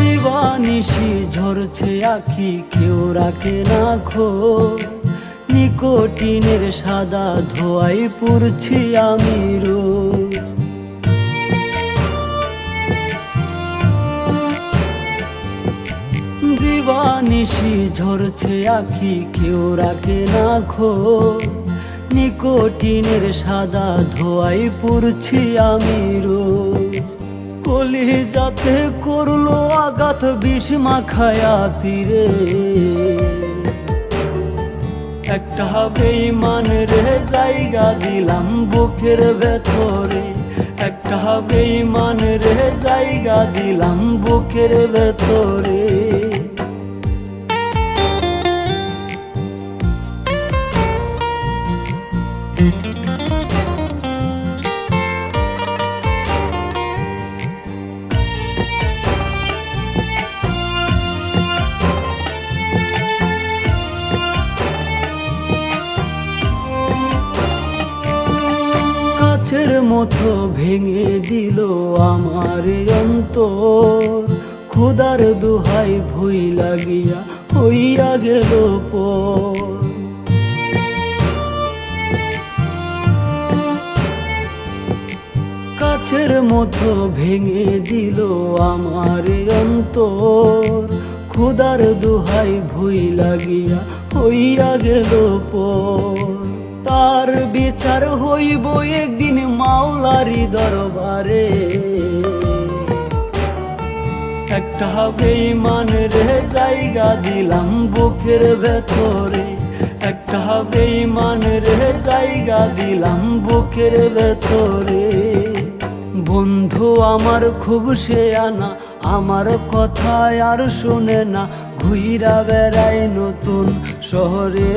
দিবানিশি ঝরছে আখি, কেউ রাখে না খো নিকোটিনের সাদা ধোয়াই পুরছি আমি রোজ। দিবানিশি ঝরছে আখি, কেউ রাখে না খো নিকোটিনের সাদা ধোয়াই পুরছি আমি রোজ। কলি যাতে করল আঘাত বিষ মাখায়া তীরে। একটা বেইমান রে জায়গা দিলাম বুকের ভেতরে। একটা বেইমান রে জায়গা দিলাম বুকের ভেতরে। কাছের মতো ভেঙে দিল আমার অন্তর। খুদার দুহাই ভুই লাগিয়া হইয়া গেল পর। কাছের মতো ভেঙে দিল আমার অন্তর। খুদার দুহাই ভুই লাগিয়া হইয়া গেল পর। বিচার হইব একদিন মাওলারি দরবারে। একটা বেইমান রে জায়গা দিলাম বুকের ভেতরে। একটা বেইমান রে জায়গা দিলাম বুকের ভেতরে। বন্ধু, আমার খুব সে আনা, আমার কথায় আর শুনে না, ঘুইরা বেড়ায় নতুন শহরে।